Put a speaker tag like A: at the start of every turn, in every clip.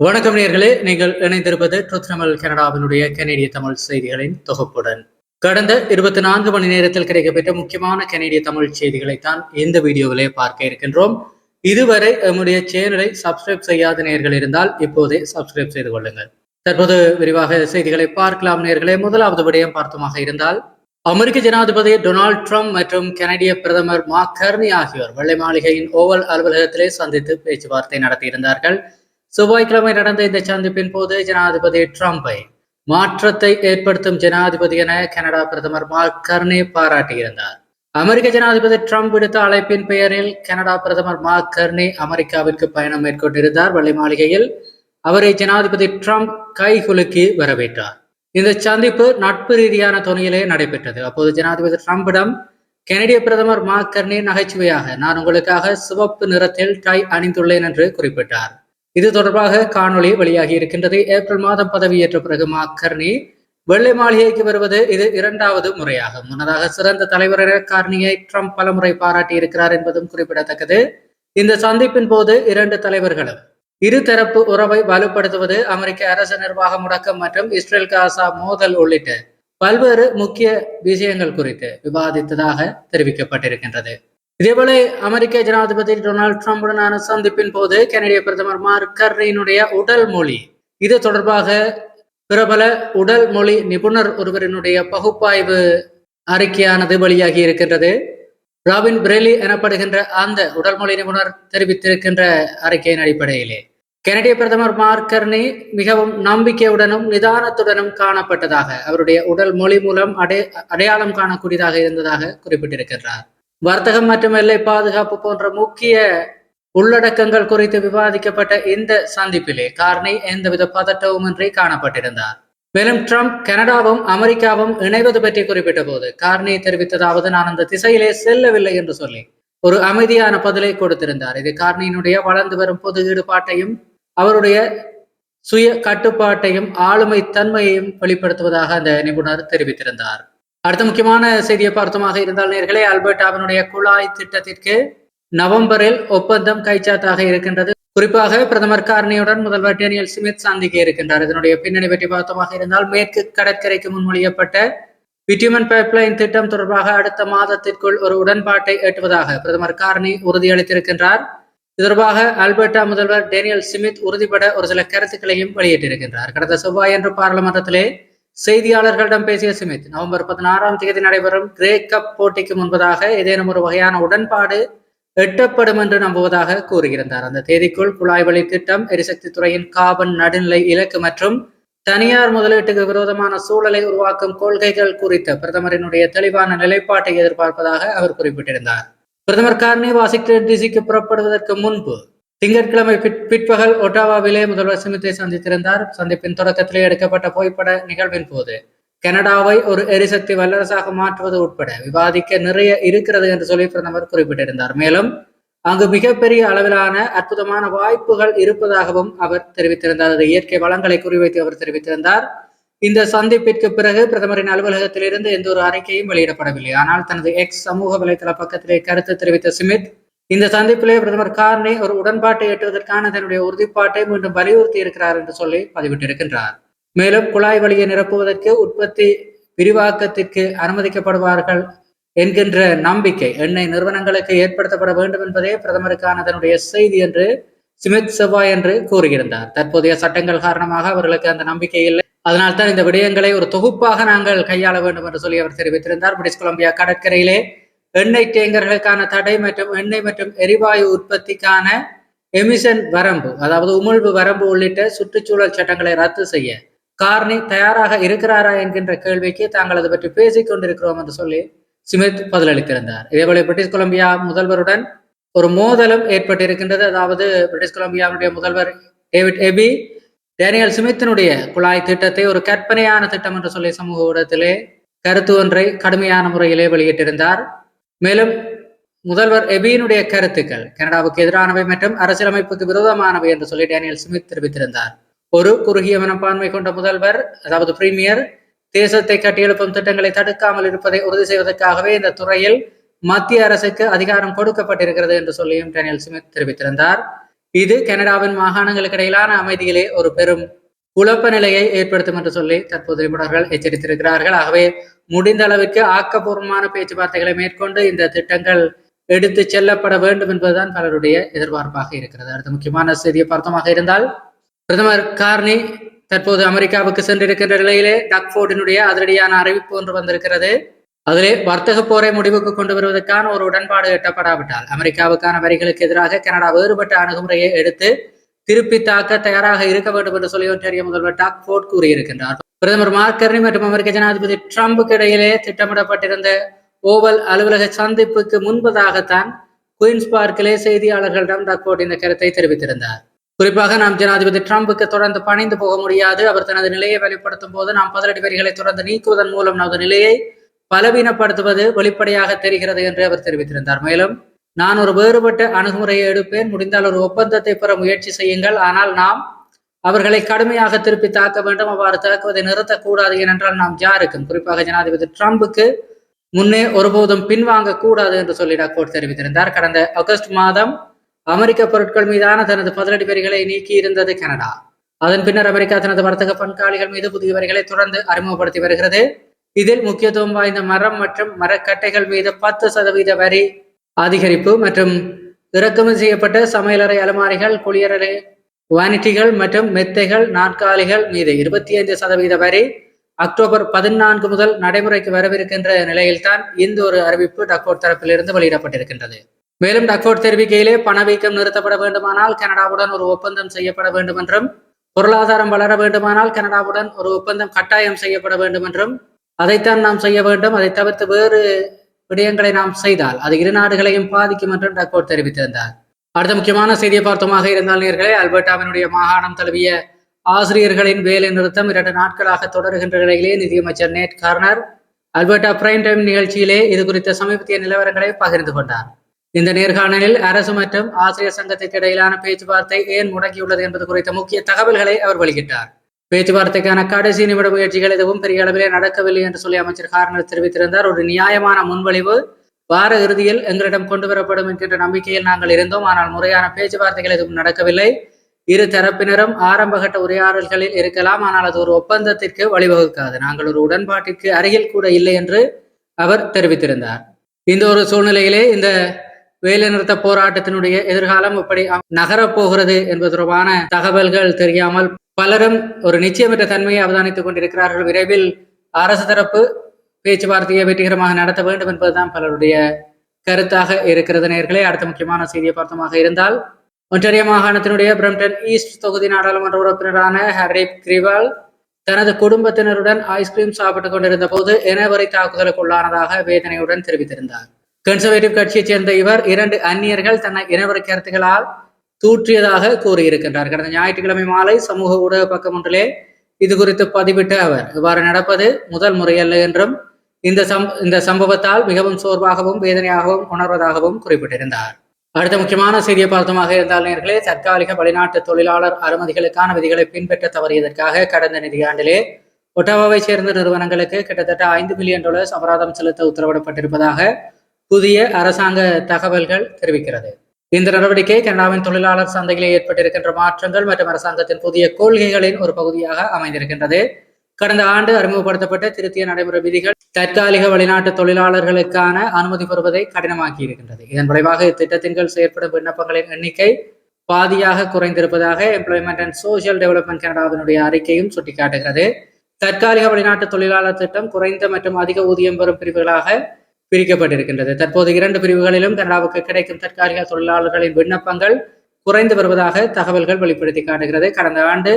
A: வணக்கம் நேர்களே. நீங்கள் இணைந்திருப்பது ட்ரூத் தமிழ் கனடாவினுடைய கனேடிய தமிழ் செய்திகளின் தொகுப்புடன். கடந்த இருபத்தி நான்கு மணி நேரத்தில் கிடைக்கப்பெற்ற முக்கியமான கனேடிய தமிழ் செய்திகளைத்தான் இந்த வீடியோவிலே பார்க்க இருக்கின்றோம். இதுவரை நம்முடைய சேனலை சப்ஸ்கிரைப் செய்யாத நேர்கள் இருந்தால் இப்போதே சப்ஸ்கிரைப் செய்து கொள்ளுங்கள். தற்போது விரிவாக செய்திகளை பார்க்கலாம் நேர்களே. முதலாவது விடயம் பார்த்தமாக இருந்தால் அமெரிக்க ஜனாதிபதி டொனால்ட் ட்ரம்ப் மற்றும் கனடிய பிரதமர் மார்க் கர்னி ஆகியோர் வெள்ளை மாளிகையின் ஓவல் அலுவலகத்திலே சந்தித்து பேச்சுவார்த்தை நடத்தியிருந்தார்கள். செவ்வாய்க்கிழமை நடந்த இந்த சந்திப்பின் போது ஜனாதிபதி ட்ரம்பை மாற்றத்தை ஏற்படுத்தும் ஜனாதிபதி என கனடா பிரதமர் மார்க் கர்னே பாராட்டியிருந்தார். அமெரிக்க ஜனாதிபதி ட்ரம்ப் விடுத்த அழைப்பின் பெயரில் கனடா பிரதமர் மார்க் கர்னே அமெரிக்காவிற்கு பயணம் மேற்கொண்டிருந்தார். வெள்ளை மாளிகையில் அவரை ஜனாதிபதி ட்ரம்ப் கைகுலுக்கி வரவேற்றார். இந்த சந்திப்பு நட்பு ரீதியான துணையிலே நடைபெற்றது. அப்போது ஜனாதிபதி ட்ரம்பிடம் கனடிய பிரதமர் மார்க் கர்னே நகைச்சுவையாக நான் உங்களுக்காக சிவப்பு நிறத்தில் டை அணிந்துள்ளேன் என்று குறிப்பிட்டார். இது தொடர்பாக காணொளி வெளியாகி இருக்கின்றது. ஏப்ரல் மாதம் பதவியேற்ற பிறகு மாக்கர்னி வெள்ளை மாளிகைக்கு வருவது இது இரண்டாவது முறையாகும். முன்னதாக சிறந்த தலைவர் கார்னியை ட்ரம்ப் பலமுறை பாராட்டி இருக்கிறார் என்பதும் குறிப்பிடத்தக்கது. இந்த சந்திப்பின் போது இரண்டு தலைவர்களும் இருதரப்பு உறவை வலுப்படுத்துவது அமெரிக்க அரசு நிர்வாக முடக்கம் மற்றும் இஸ்ரேல் காசா மோதல் உள்ளிட்ட பல்வேறு முக்கிய விஷயங்கள் குறித்து விவாதித்ததாக தெரிவிக்கப்பட்டிருக்கின்றது. இதேபோல அமெரிக்க ஜனாதிபதி டொனால்டு ட்ரம்புடனான சந்திப்பின் போது கனடிய பிரதமர் மார்க் கர்ரியினுடைய உடல் மொழி. இது தொடர்பாக பிரபல உடல் மொழி நிபுணர் ஒருவரினுடைய பகுப்பாய்வு அறிக்கையானது வெளியாகி இருக்கின்றது. ராபின் பிரேலி எனப்படுகின்ற அந்த உடல் மொழி நிபுணர் தெரிவித்திருக்கின்ற அறிக்கையின் அடிப்படையிலே. கனடிய பிரதமர் மார்க்கர்னி மிகவும் நம்பிக்கையுடனும் நிதானத்துடனும் காணப்பட்டதாக அவருடைய உடல் மொழி மூலம் அடை அடையாளம் காணக்கூடியதாக இருந்ததாக குறிப்பிட்டிருக்கின்றார். வர்த்தகம் மற்றும் எல்லை பாதுகாப்பு போன்ற முக்கிய உள்ளடக்கங்கள் குறித்து விவாதிக்கப்பட்ட இந்த சந்திப்பிலே கார்னி எந்தவித பதட்டவுமின்றி காணப்பட்டிருந்தார். மேலும் ட்ரம்ப் கனடாவும் அமெரிக்காவும் இணைவது பற்றி குறிப்பிட்ட போது கார்னி தெரிவித்ததாவது நான் அந்த திசையிலே செல்லவில்லை என்று சொல்லி ஒரு அமைதியான பதிலை கொடுத்திருந்தார். இது கார்னியினுடைய வளர்ந்து வரும் பொது ஈடுபாட்டையும் அவருடைய சுய கட்டுப்பாட்டையும் ஆளுமை தன்மையையும் வெளிப்படுத்துவதாக அந்த நிபுணர் தெரிவித்திருந்தார். அடுத்த முக்கியமான செய்தியை பார்த்தமாக இருந்தால் நேர்களே அல்பர்டாவினுடைய குழாய் திட்டத்திற்கு நவம்பரில் ஒப்பந்தம் கைச்சாத்தாக இருக்கின்றது. குறிப்பாக பிரதமர் காரணியுடன் முதல்வர் டேனியல் ஸ்மித் சந்திக்க இருக்கின்றார். இதனுடைய பின்னணி பற்றி பார்த்தமாக இருந்தால் மேற்கு கடற்கரைக்கு முன்மொழியப்பட்ட விட்டிமன் பைப்லைன் திட்டம் தொடர்பாக அடுத்த மாதத்திற்குள் ஒரு உடன்பாட்டை எட்டுவதாக பிரதமர் கார்னி உறுதியளித்திருக்கின்றார். தொடர்பாக அல்பர்டா முதல்வர் டேனியல் ஸ்மித் உறுதிப்பட ஒரு சில கருத்துக்களையும் வெளியிட்டிருக்கின்றார். கடந்த செவ்வாயன்று பாராளுமன்றத்திலே செய்தியாளர்களிடம் பேசிய சுமித் நவம்பர் பதினாறாம் தேதி நடைபெறும் கிரே கப் போட்டிக்கு முன்பதாக ஏதேனும் ஒரு வகையான உடன்பாடு எட்டப்படும் என்று நம்புவதாக கூறியிருந்தார். அந்த தேதிக்குள் குழாய் வழி திட்டம் எரிசக்தி துறையின் காபன் நடுநிலை இலக்கு மற்றும் தனியார் முதலீட்டுக்கு விரோதமான சூழலை உருவாக்கும் கொள்கைகள் குறித்த பிரதமரினுடைய தெளிவான நிலைப்பாட்டை எதிர்பார்ப்பதாக அவர் குறிப்பிட்டிருந்தார். பிரதமர் கார்னி வாஷிங்டன் டிசிக்கு புறப்படுவதற்கு முன்பு திங்கட்கிழமை பிற்பகல் ஒட்டாவாவிலே முதல்வர் சிமித்தை சந்தித்திருந்தார். சந்திப்பின் தொடக்கத்திலே எடுக்கப்பட்ட புகைப்பட நிகழ்வின் போது கனடாவை ஒரு எரிசக்தி வல்லரசாக மாற்றுவது உட்பட விவாதிக்க நிறைய இருக்கிறது என்று சொல்லி பிரதமர் குறிப்பிட்டிருந்தார். மேலும் அங்கு மிகப்பெரிய அளவிலான அற்புதமான வாய்ப்புகள் இருப்பதாகவும் அவர் தெரிவித்திருந்தார். அது இயற்கை வளங்களை குறிவைத்து அவர் தெரிவித்திருந்தார். இந்த சந்திப்பிற்கு பிறகு பிரதமரின் அலுவலகத்திலிருந்து எந்த ஒரு அறிக்கையும் வெளியிடப்படவில்லை. ஆனால் தனது எக்ஸ் சமூக வலைதள பக்கத்திலே கருத்து தெரிவித்த சிமித் இந்த சந்திப்பிலே பிரதமர் கார்னே ஒரு உடன்பாட்டை எட்டுவதற்கான தன்னுடைய உறுதிப்பாட்டை மீண்டும் வலியுறுத்தி இருக்கிறார் என்று சொல்லி பதிவிட்டிருக்கின்றார். மேலும் குழாய் வழியை நிரப்புவதற்கு உற்பத்தி விரிவாக்கத்திற்கு அனுமதிக்கப்படுவார்கள் என்கின்ற நம்பிக்கை எண்ணெய் நிறுவனங்களுக்கு ஏற்படுத்தப்பட வேண்டும் என்பதே பிரதமருக்கான தன்னுடைய செய்தி என்று சிமித் செவ்வாய் என்று கூறியிருந்தார். தற்போதைய சட்டங்கள் காரணமாக அவர்களுக்கு அந்த நம்பிக்கை இல்லை. அதனால் தான் இந்த விடயங்களை ஒரு தொகுப்பாக நாங்கள் கையாள வேண்டும் என்று சொல்லி அவர் தெரிவித்திருந்தார். பிரிட்டிஷ் கொலம்பியா கடற்கரையிலே எண்ணெய் டேங்கர்களுக்கான தடை மற்றும் எண்ணெய் மற்றும் எரிவாயு உற்பத்திக்கான எமிஷன் வரம்பு அதாவது உமிழ்வு வரம்பு உள்ளிட்ட சுற்றுச்சூழல் சட்டங்களை ரத்து செய்ய கார்னி தயாராக இருக்கிறாரா என்கின்ற கேள்விக்கு தாங்கள் அது பற்றி பேசிக் கொண்டிருக்கிறோம் என்று சொல்லி சிமித் பதிலளித்திருந்தார். இதேபோல பிரிட்டிஷ் கொலம்பியா முதல்வருடன் ஒரு மோதலும் ஏற்பட்டிருக்கின்றது. அதாவது பிரிட்டிஷ் கொலம்பியாவுடைய முதல்வர் டேவிட் எபி டேனியல் சிமித்தினுடைய குழாய் திட்டத்தை ஒரு கற்பனையான திட்டம் என்று சொல்லி சமூக ஊடகத்திலே கருத்து ஒன்றை கடுமையான முறையிலே வெளியிட்டிருந்தார். மேலும் முதல்வர் எபியினுடைய கருத்துக்கள் கனடாவுக்கு எதிரானவை மற்றும் அரசியலமைப்புக்கு விரோதமானவை என்று சொல்லி டேனியல் ஸ்மித் தெரிவித்திருந்தார். ஒரு குறுகிய மனப்பான்மை கொண்ட முதல்வர் அதாவது பிரீமியர் தேசத்தை கட்டியெழுப்பும் திட்டங்களை தடுக்காமல் இருப்பதை உறுதி செய்வதற்காகவே இந்த துறையில் மத்திய அரசுக்கு அதிகாரம் கொடுக்கப்பட்டிருக்கிறது என்று சொல்லியும் டேனியல் ஸ்மித் தெரிவித்திருந்தார். இது கனடாவின் மாகாணங்களுக்கு இடையிலான அமைதியிலே ஒரு பெரும் குழப்ப நிலையை ஏற்படுத்தும் என்று சொல்லி தற்போது நிபுணர்கள் எச்சரித்திருக்கிறார்கள். ஆகவே முடிந்த அளவுக்கு ஆக்கப்பூர்வமான பேச்சுவார்த்தைகளை மேற்கொண்டு இந்த திட்டங்கள் எடுத்து செல்லப்பட வேண்டும் என்பதுதான் பலருடைய எதிர்பார்ப்பாக இருக்கிறது. அடுத்த முக்கியமான செய்தியை பார்த்தமாக இருந்தால் பிரதமர் கார்னி தற்போது அமெரிக்காவுக்கு சென்றிருக்கின்ற நிலையிலே டக்ஃபோர்டினுடைய அதிரடியான அறிவிப்பு ஒன்று வந்திருக்கிறது. அதிலே வர்த்தக போரை முடிவுக்கு கொண்டு வருவதற்கான ஒரு உடன்பாடு எட்டப்படாவிட்டால் அமெரிக்காவுக்கான வரிகளுக்கு எதிராக கனடா வேறுபட்ட அணுகுமுறையை எடுத்து திருப்பி தாக்க தயாராக இருக்க வேண்டும் என்று சொல்லி ஒன்றிய முதல்வர் டாக்ஃபோர்ட் கூறியிருக்கின்றார். பிரதமர் மார்கர்னி மற்றும் அமெரிக்க ஜனாதிபதி ட்ரம்புக்கு இடையிலே திட்டமிடப்பட்டிருந்த ஓவல் அலுவலக சந்திப்புக்கு முன்பதாகத்தான் குயின்ஸ் பார்க்கிலே செய்தியாளர்களிடம் டாக்ஃபோர்ட் இந்த கருத்தை தெரிவித்திருந்தார். குறிப்பாக நாம் ஜனாதிபதி டிரம்புக்கு தொடர்ந்து பணிந்து போக முடியாது. அவர் தனது நிலையை வெளிப்படுத்தும் போது நாம் பதிலடி வரிகளை தொடர்ந்து நீக்குவதன் மூலம் நமது நிலையை பலவீனப்படுத்துவது வெளிப்படையாக தெரிகிறது என்று அவர் தெரிவித்திருந்தார். மேலும் நான் ஒரு வேறுபட்ட அணுகுமுறையை எடுப்பேன். முடிந்தால் ஒரு ஒப்பந்தத்தை பெற முயற்சி செய்யுங்கள். ஆனால் நாம் அவர்களை கடுமையாக திருப்பி தாக்க வேண்டும். அவ்வாறு தாக்குவதை நிறுத்தக்கூடாது ஏனென்றால் நாம் யாருக்கும் குறிப்பாக ஜனாதிபதி ட்ரம்புக்கு முன்னே ஒருபோதும் பின்வாங்க கூடாது என்று சொல்லி டாக்டர் தெரிவித்திருந்தார். கடந்த ஆகஸ்ட் மாதம் அமெரிக்க பொருட்கள் மீதான தனது பதிலடி வரிகளை நீக்கி இருந்தது கனடா. அதன் பின்னர் அமெரிக்கா தனது வர்த்தக பண்காளிகள் மீது புதிய வரிகளை தொடர்ந்து அறிமுகப்படுத்தி வருகிறது. இதில் முக்கியத்துவம் வாய்ந்த மரம் மற்றும் மரக்கட்டைகள் மீது பத்து சதவீத வரி அதிகரிப்பு மற்றும் இறக்குமதி செய்யப்பட்ட சமையலறை அலமாரிகள் குளியலறை வானிட்டிகள் மற்றும் மெத்தைகள் நாற்காலிகள் மீது இருபத்தி ஐந்து சதவீத வரி அக்டோபர் பதினான்கு முதல் நடைமுறைக்கு வரவிருக்கின்ற நிலையில்தான் இந்த ஒரு அறிவிப்பு டக்கோட் தரப்பிலிருந்து வெளியிடப்பட்டிருக்கின்றது. மேலும் டக்கோட் தெரிவிக்கையிலே பணவீக்கம் நிறுத்தப்பட வேண்டுமானால் கனடாவுடன் ஒரு ஒப்பந்தம் செய்யப்பட வேண்டும் என்றும் பொருளாதாரம் வளர வேண்டுமானால் கனடாவுடன் ஒரு ஒப்பந்தம் கட்டாயம் செய்யப்பட வேண்டும் என்றும் அதைத்தான் நாம் செய்ய வேண்டும் அதை தவிர்த்து வேறு விடயங்களை நாம் செய்தால் அது இரு நாடுகளையும் பாதிக்கும் என்றும் டக்கோட் தெரிவித்திருந்தார். அடுத்த முக்கியமான செய்தியை பார்த்தோமாக இருந்தால் நேர்களே அல்பர்டாவினுடைய மாகாணம் தழுவிய ஆசிரியர்களின் வேலை நிறுத்தம் இரண்டு நாட்களாக தொடர்கின்ற நிலையிலே நிதியமைச்சர் Nate Horner Alberta prime time நிகழ்ச்சியிலே இது குறித்த சமீபத்திய நிலவரங்களை பகிர்ந்து கொண்டார். இந்த நேர்காணலில் அரசு மற்றும் ஆசிரியர் சங்கத்திற்கு இடையிலான பேச்சுவார்த்தை ஏன் முடங்கியுள்ளது என்பது குறித்த முக்கிய தகவல்களை அவர் வெளியிட்டார். பேச்சுவார்த்தைக்கான கடைசி நிமிட முயற்சிகள் எதுவும் பெரிய அளவிலே நடக்கவில்லை என்று சொல்லி அமைச்சர் காரணர் தெரிவித்திருந்தார். ஒரு நியாயமான முன்வழிவு வார இறுதியில் எங்களிடம் கொண்டு வரப்படும் என்கின்ற நம்பிக்கையில் நாங்கள் இருந்தோம். ஆனால் முறையான பேச்சுவார்த்தைகள் எதுவும் நடக்கவில்லை. இரு தரப்பினரும் ஆரம்பகட்ட உரையாடல்களில் இருக்கலாம். ஆனால் அது ஒரு ஒப்பந்தத்திற்கு வழிவகுக்காது. நாங்கள் ஒரு உடன்பாட்டிற்கு அருகில் கூட இல்லை என்று அவர் தெரிவித்திருந்தார். இந்த ஒரு சூழ்நிலையிலே இந்த வேலைநிறுத்த போராட்டத்தினுடைய எதிர்காலம் எப்படி நகரப் போகிறது என்பது தொடர்பான தகவல்கள் தெரியாமல் பலரும் ஒரு நிச்சயமற்ற தன்மையை அவதானித்துக் கொண்டிருக்கிறார்கள். விரைவில் அரசு தரப்பு பேச்சுவார்த்தையை வெற்றிகரமாக நடத்த வேண்டும் என்பதுதான் பலருடைய கருத்தாக இருக்கிறது நேர்களே. அடுத்த முக்கியமான செய்தியை பார்த்தமாக இருந்தால் ஒன்றிய மாகாணத்தினுடைய பிரம்டன் ஈஸ்ட் தொகுதி நாடாளுமன்ற உறுப்பினரான ஹரீப் கிரிவால் தனது குடும்பத்தினருடன் ஐஸ்கிரீம் சாப்பிட்டுக் கொண்டிருந்த போது இனவரை தாக்குதலுக்கு உள்ளானதாக வேதனையுடன் தெரிவித்திருந்தார். கன்சர்வேட்டிவ் கட்சியைச் சேர்ந்த இவர் இரண்டு அந்நியர்கள் தன்னை இனவரை கருத்துக்களால் தூற்றியதாக கூறியிருக்கின்றார். கடந்த ஞாயிற்றுக்கிழமை மாலை சமூக ஊடக பக்கம் ஒன்றிலே இது குறித்து பதிவிட்ட அவர் இவ்வாறு நடப்பது முதல் முறையல்ல என்றும் இந்த சம் இந்த சம்பவத்தால் மிகவும் சோர்வாகவும் வேதனையாகவும் உணர்வதாகவும் குறிப்பிட்டிருந்தார். அடுத்த முக்கியமான செய்தியை பார்த்தமாக இருந்தால் நேர்களே தற்காலிக வெளிநாட்டு தொழிலாளர் அனுமதிகளுக்கான விதிகளை பின்பற்ற தவறியதற்காக கடந்த நிதியாண்டிலே ஒட்டாவாவை சேர்ந்த நிறுவனங்களுக்கு கிட்டத்தட்ட ஐந்து மில்லியன் டாலர்ஸ் அபராதம் செலுத்த உத்தரவிடப்பட்டிருப்பதாக புதிய அரசாங்க தகவல்கள் தெரிவிக்கிறது. இந்த நடவடிக்கை கனடாவின் தொழிலாளர் சந்தையிலே ஏற்பட்டிருக்கின்ற மாற்றங்கள் மற்றும் அரசாங்கத்தின் புதிய கொள்கைகளின் ஒரு பகுதியாக அமைந்திருக்கின்றது. கடந்த ஆண்டு அறிமுகப்படுத்தப்பட்ட திருத்திய நடைமுறை விதிகள் தற்காலிக வெளிநாட்டு தொழிலாளர்களுக்கான அனுமதி பெறுவதை கடினமாக்கி இருக்கின்றது. இதன் விளைவாக இத்திட்டத்தின் கீழ் செயற்படும் விண்ணப்பங்களின் எண்ணிக்கை பாதியாக குறைந்திருப்பதாக எம்ப்ளாய்மெண்ட் அண்ட் சோசியல் டெவலப்மெண்ட் கனடாவினுடைய அறிக்கையும் சுட்டிக்காட்டுகிறது. தற்காலிக வெளிநாட்டு தொழிலாளர் திட்டம் குறைந்த மற்றும் அதிக ஊதியம் பெறும் பிரிவுகளாக பிரிக்கப்பட்டிருக்கின்றது. தற்போது இரண்டு பிரிவுகளிலும் கனடாவுக்கு கிடைக்கும் தற்காலிக தொழிலாளர்களின் விண்ணப்பங்கள் குறைந்து வருவதாக தகவல்கள் வெளிப்படுத்தி காட்டுகிறது. கடந்த ஆண்டு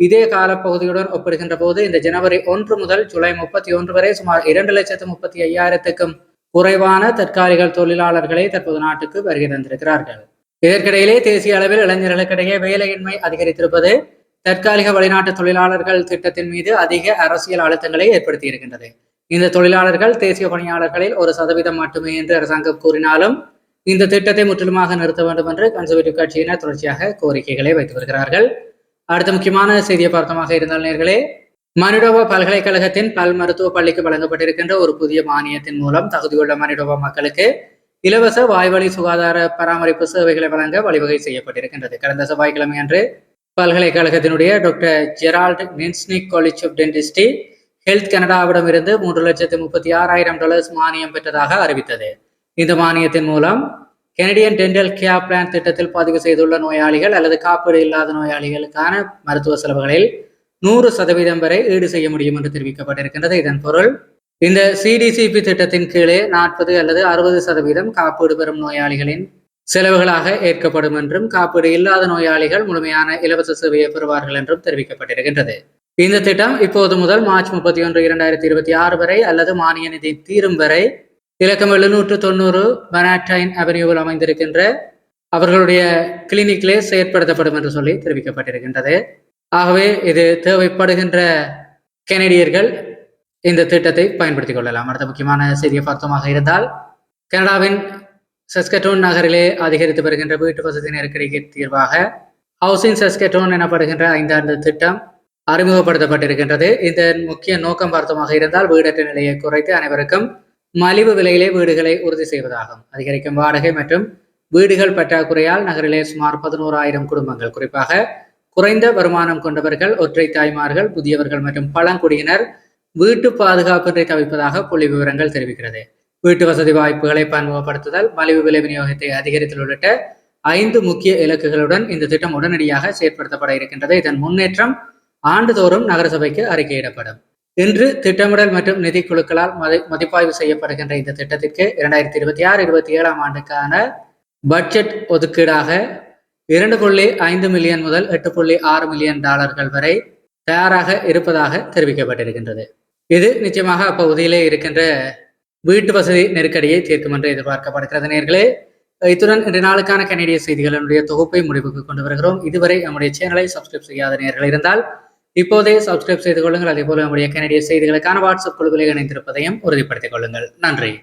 A: இதே காலப்பகுதியுடன் ஒப்பிடுகின்ற போது இந்த ஜனவரி ஒன்று முதல் ஜூலை முப்பத்தி ஒன்று வரை சுமார் இரண்டு லட்சத்து முப்பத்தி ஐயாயிரத்துக்கும் குறைவான தற்காலிக தொழிலாளர்களை தற்போது நாட்டுக்கு வருகை தந்திருக்கிறார்கள். இதற்கிடையிலே தேசிய அளவில் இளைஞர்களுக்கிடையே வேலையின்மை அதிகரித்திருப்பது தற்காலிக வெளிநாட்டு தொழிலாளர்கள் திட்டத்தின் மீது அதிக அரசியல் அழுத்தங்களை ஏற்படுத்தி இருக்கின்றது இந்த தொழிலாளர்கள் தேசிய பணியாளர்களில் ஒரு சதவீதம் மட்டுமே என்று அரசாங்கம் கூறினாலும் இந்த திட்டத்தை முற்றிலுமாக நிறுத்த வேண்டும் என்று கன்சர்வேட்டிவ் கட்சியினர் தொடர்ச்சியாக கோரிக்கைகளை வைத்து வருகிறார்கள். அடுத்த முக்கியமான செய்தியை பார்த்தமாக இருந்தால் நேர்களே மனிடோபா பல்கலைக்கழகத்தின் பல் மருத்துவ பள்ளிக்கு வழங்கப்பட்டிருக்கின்ற ஒரு புதிய மானியத்தின் மூலம் தகுதியுள்ள மனிடோபா மக்களுக்கு இலவச வாய்வழி சுகாதார பராமரிப்பு சேவைகளை வழங்க வழிவகை செய்யப்பட்டிருக்கின்றது. கடந்த செவ்வாய்க்கிழமை அன்று பல்கலைக்கழகத்தினுடைய doctor Gerald Niznick college of dentistry health கனடாவிடமிருந்து மூன்று லட்சத்து முப்பத்தி ஆறாயிரம் டாலர்ஸ் மானியம் பெற்றதாக அறிவித்தது. இந்த மானியத்தின் மூலம் கெனடியன் டென்டல் கேர் பிளான் திட்டத்தில் பதிவு செய்துள்ள நோயாளிகள் அல்லது காப்பீடு இல்லாத நோயாளிகளுக்கான மருத்துவ செலவுகளில் நூறு சதவீதம் வரை ஈடு செய்ய முடியும் என்று தெரிவிக்கப்பட்டிருக்கின்றது. இதன் பொருள் இந்த சிடிசிபி திட்டத்தின் கீழே நாற்பது அல்லது அறுபது சதவீதம் காப்பீடு பெறும் நோயாளிகளின் செலவுகளாக ஏற்கப்படும் என்றும் காப்பீடு இல்லாத நோயாளிகள் முழுமையான இலவச சேவையை பெறுவார்கள் என்றும் தெரிவிக்கப்பட்டிருக்கின்றது. இந்த திட்டம் இப்போது முதல் மார்ச் முப்பத்தி ஒன்று இரண்டாயிரத்தி இருபத்தி ஆறு வரை அல்லது மானிய நிதி தீரும் வரை இலக்கம் எழுநூற்று தொண்ணூறு மனாட்டைன் அவென்யூவில் அமைந்திருக்கின்ற அவர்களுடைய கிளினிக்கிலே செயற்படுத்தப்படும் என்று சொல்லி தெரிவிக்கப்பட்டிருக்கின்றது. ஆகவே இது தேவைப்படுகின்ற கெனடியர்கள் இந்த திட்டத்தை பயன்படுத்திக் கொள்ளலாம். அடுத்த முக்கியமான செய்தியை பார்த்தமாக இருந்தால் கனடாவின் சஸ்கட்டோன் நகரிலே அதிகரித்து வருகின்ற வீட்டு வசதி நெருக்கடிக்கு தீர்வாக ஹவுசிங் சஸ்கட்டோன் எனப்படுகின்ற ஐந்தாண்டு திட்டம் அறிமுகப்படுத்தப்பட்டிருக்கின்றது. இதன் முக்கிய நோக்கம் பார்த்தமாக இருந்தால் வீடற்ற நிலையை குறைத்து அனைவருக்கும் மலிவு விலையிலே வீடுகளை உறுதி செய்வதாகும். அதிகரிக்கும் வாடகை மற்றும் வீடுகள் பற்றாக்குறையால் நகரிலே சுமார் பதினோராயிரம் குடும்பங்கள். குறிப்பாக குறைந்த வருமானம் கொண்டவர்கள் ஒற்றை தாய்மார்கள் புதியவர்கள் மற்றும் பழங்குடியினர் வீட்டு பாதுகாப்பின்றி தவிப்பதாக புள்ளி விவரங்கள் தெரிவிக்கிறது. வீட்டு வசதி வாய்ப்புகளை பன்முகப்படுத்துதல் மலிவு விலை விநியோகத்தை அதிகரித்தல் உள்ளிட்ட ஐந்து முக்கிய இலக்குகளுடன் இந்த திட்டம் உடனடியாக செயற்படுத்தப்பட இருக்கின்றது. இதன் முன்னேற்றம் ஆண்டுதோறும் நகரசபைக்கு அறிக்கையிடப்படும். இன்று திட்டமிடல் மற்றும் நிதி குழுக்களால் மதி- மதிப்பாய்வு செய்யப்படுகின்ற இந்த திட்டத்திற்கு இரண்டாயிரத்தி இருபத்தி ஆறு இருபத்தி ஏழாம் ஆண்டுக்கான பட்ஜெட் ஒதுக்கீடாக இரண்டு புள்ளி ஐந்து மில்லியன் முதல் எட்டு புள்ளி ஆறு மில்லியன் டாலர்கள் வரை தயாராக இருப்பதாக தெரிவிக்கப்பட்டிருக்கின்றது. இது நிச்சயமாக அப்பகுதியிலே இருக்கின்ற வீட்டு வசதி நெருக்கடியை தீர்க்கும் என்று எதிர்பார்க்கப்படுகிறது நேர்களே. இத்துடன் இன்று நாளுக்கான கனடிய செய்திகளினுடைய தொகுப்பை முடிவுக்கு கொண்டு வருகிறோம். இதுவரை நம்முடைய சேனலை சப்ஸ்கிரைப் செய்யாத நேர்கள் இருந்தால் இப்போதே சப்ஸ்கிரைப் செய்து கொள்ளுங்கள். அதே போல நம்முடைய கனடிய செய்திகளுக்கான வாட்ஸ்அப் குழுக்களை இணைந்திருப்பதையும் உறுதிப்படுத்திக் கொள்ளுங்கள். நன்றி.